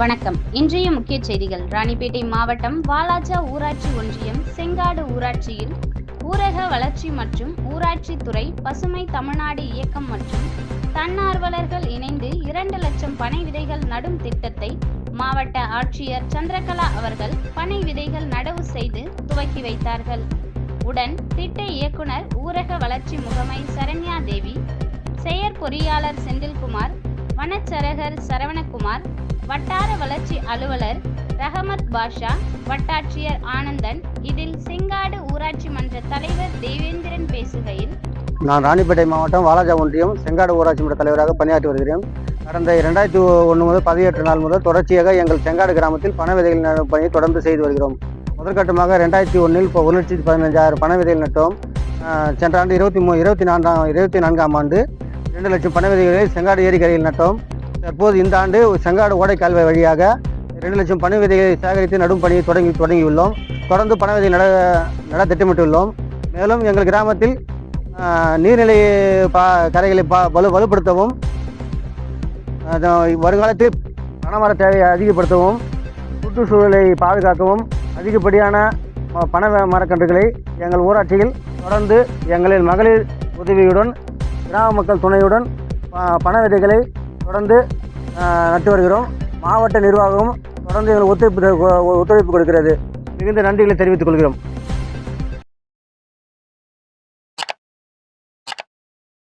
வணக்கம். இன்றைய முக்கிய செய்திகள். ராணிப்பேட்டை மாவட்டம் வாலாஜா ஊராட்சி ஒன்றியம் செங்காடு ஊராட்சியில் ஊரக வளர்ச்சி மற்றும் ஊராட்சி துறை பசுமை தமிழ்நாடு இயக்கம் மற்றும் தன்னார்வலர்கள் இணைந்து இரண்டு லட்சம் பனை விதைகள் நடும் திட்டத்தை மாவட்ட ஆட்சியர் சந்திரகலா அவர்கள் பனை விதைகள் நடவு செய்து துவக்கி வைத்தார்கள். உடன் திட்ட இயக்குனர் ஊரக வளர்ச்சி முகமை சரண்யா தேவி செயற்பொறியாளர் செந்தில்குமார் வனச்சரகர் சரவணகுமார் வட்டார வளர்ச்சி அலுவலர் ரஹமத் பாஷா வட்டாட்சியர் ஆனந்தன் இதில் செங்காடு ஊராட்சி மன்ற தலைவர் தேவேந்திரன் பேசுகையில் நான் ராணிப்பேட்டை மாவட்டம் வாலாஜா ஒன்றியம் செங்காடு ஊராட்சி மன்ற தலைவராக பணியாற்றி வருகிறேன். கடந்த இரண்டாயிரத்தி ஒன்று முதல் பதினெட்டு நாள் முதல் தொடர்ச்சியாக எங்கள் செங்காடு கிராமத்தில் பண விதைகள் நடும் பணியை தொடர்ந்து செய்து வருகிறோம். முதற்கட்டமாக ரெண்டாயிரத்தி ஒன்றில் இப்போ ஒரு லட்சத்தி பதினஞ்சாயிரம் பண விதைகள் நட்டோம். சென்ற ஆண்டு இருபத்தி மூ இருபத்தி நான்காம் இருபத்தி நான்காம் ஆண்டு ரெண்டு லட்சம் பண விதைகளை செங்காடு ஏரிக்கரையில் நட்டோம். தற்போது இந்த ஆண்டு செங்காடு ஓடை கால்வாய் வழியாக ரெண்டு லட்சம் பனை விதைகளை சேகரித்து நடும் பணியை தொடங்கி தொடங்கியுள்ளோம். தொடர்ந்து பண விதை நட நட திட்டமிட்டுள்ளோம். மேலும் எங்கள் கிராமத்தில் நீர்நிலை பா கரைகளை பா வலு வலுப்படுத்தவும் அது வருங்காலத்தில் பனைமர தேவையை அதிகப்படுத்தவும் சுற்றுச்சூழலை பாதுகாக்கவும் அதிகப்படியான பண பனை மரக்கன்றுகளை எங்கள் ஊராட்சியில் தொடர்ந்து எங்களின் மகளிர் உதவியுடன் கிராம மக்கள் துணையுடன் பண விதைகளை தொடர்ந்து நட்டு வருகிறோம். மாவட்ட நிர்வாகமும் தொடர்ந்து எங்களுக்கு ஒத்துழைப்பு ஒத்துழைப்பு கொடுக்கிறது. மிகுந்த நன்றிகளை தெரிவித்துக் கொள்கிறோம்.